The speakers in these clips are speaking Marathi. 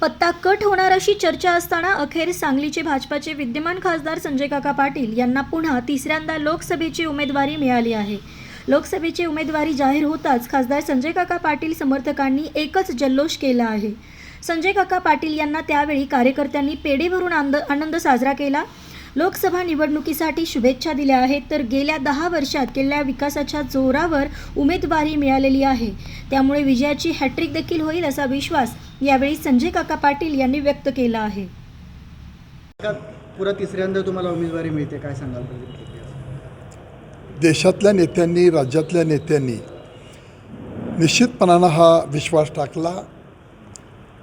पत्ता कट होणार अशी चर्चा असताना अखेर सांगलीचे भाजपाचे विद्यमान खासदार संजय काका पाटील यांना पुन्हा तिसऱ्यांदा लोकसभेची उमेदवारी मिळाली आहे. लोकसभेची उमेदवारी जाहीर होताच खासदार संजय काका पाटील समर्थकांनी एकच जल्लोष केला आहे. संजय काका पाटील यांना त्यावेळी कार्यकर्त्यांनी पेढे भरून आंद आनंद साजरा केला. लोकसभा निवडणुकीसाठी शुभेच्छा दिल्या आहेत. तर गेल्या दहा वर्षात केलेल्या विकासाच्या जोरावर उमेदवारी मिळालेली आहे. त्यामुळे विजयाची हॅट्रिक देखील होईल असा विश्वास यावेळी संजय काका पाटील यांनी व्यक्त केला आहे. पुरा तिसऱ्यांदा तुम्हाला उमेदवारी मिळते काय सांगाल? देशातल्या नेत्यांनी राज्यातल्या नेत्यांनी निश्चितपणानं हा विश्वास टाकला.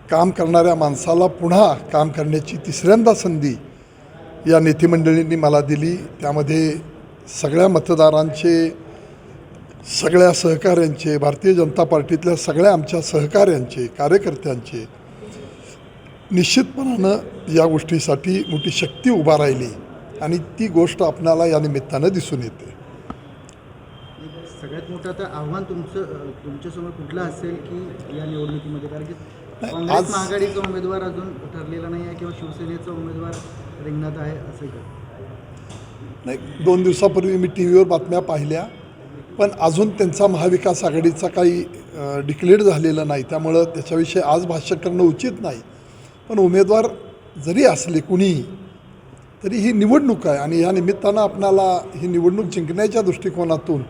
काम करणाऱ्या माणसाला पुन्हा काम करण्याची तिसऱ्यांदा संधी या नेतेमंडळींनी मला दिली. त्यामध्ये सगळ्या मतदारांचे सगळ्या सहकाऱ्यांचे भारतीय जनता पार्टीतल्या सगळ्या आमच्या सहकाऱ्यांचे कार्यकर्त्यांचे निश्चितपणानं या गोष्टीसाठी मोठी शक्ती उभा राहिली आणि ती गोष्ट आपणाला या निमित्तानं दिसून येते. सगळ्यात मोठं आता आव्हान तुमचं तुमच्यासमोर कुठलं असेल की या निवडणुकीमध्ये? कारण की आज- उमेदवार अजून ठरलेला नाही आहे किंवा शिवसेनेचा उमेदवार रिंगणात आहे असं का? नाही दोन दिवसापूर्वी मी टी व्हीवर बातम्या पाहिल्या पण अजून त्यांचा महाविकास आघाडीचा काही डिक्लेअर झालेलं नाही. त्यामुळं त्याच्याविषयी आज भाष्य करणं उचित नाही. पण उमेदवार जरी असले कुणीही तरी ही निवडणूक आहे आणि या निमित्तानं आपणाला ही निवडणूक जिंकण्याच्या दृष्टिकोनातून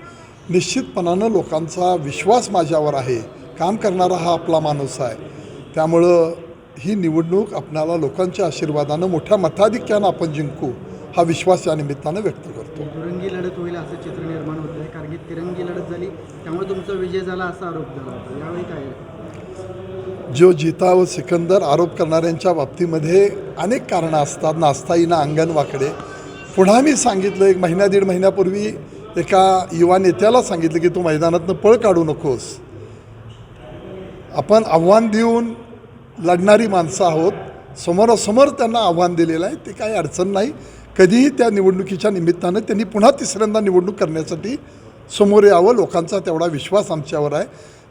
निश्चितपणानं लोकांचा विश्वास माझ्यावर आहे. काम करणारा हा आपला माणूस आहे. त्यामुळं ही निवडणूक आपणाला लोकांच्या आशीर्वादानं मोठ्या मताधिक्यानं आपण जिंकू हा विश्वास या निमित्तानं व्यक्त करतो. दुरंगी लढत होईल असं चित्र निर्माण होत आहे कारण की तिरंगी लढत झाली त्यामुळे तुमचा विजय झाला असा आरोप झाला होता. यावेळी काय आहे? जो जीता व सिकंदर आरोप करणाऱ्यांच्या बाबतीमध्ये अनेक कारणं असतात. नाचता येईना अंगण वाकडे. पुन्हा मी सांगितलं एक महिन्या दीड महिन्यापूर्वी एका युवा नेत्याला सांगितलं की तू मैदानातनं पळ काढू नकोस. आपण आव्हान देऊन लढणारी माणसं आहोत. समोरासमोर त्यांना आव्हान दिलेलं आहे. ते काही अडचण नाही. कधीही त्या निवडणुकीच्या निमित्तानं त्यांनी पुन्हा तिसऱ्यांदा निवडणूक करण्यासाठी समोर यावं. लोकांचा तेवढा विश्वास आमच्यावर आहे.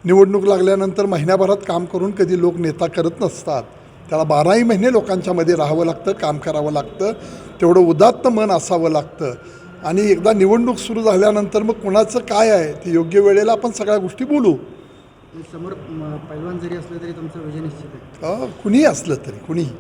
निवडणूक लागल्यानंतर महिन्याभरात काम करून कधी लोक नेता करत नसतात. त्याला बाराही महिने लोकांच्यामध्ये राहावं लागतं काम करावं लागतं. तेवढं उदात्त मन असावं लागतं. आणि एकदा निवडणूक सुरू झाल्यानंतर मग कुणाचं काय आहे? ते योग्य वेळेला आपण सगळ्या गोष्टी बोलू. समोर पैलवान जरी असलं तरी तुमचं विजय निश्चित आहे. कुणीही असलं तरी कुणीही.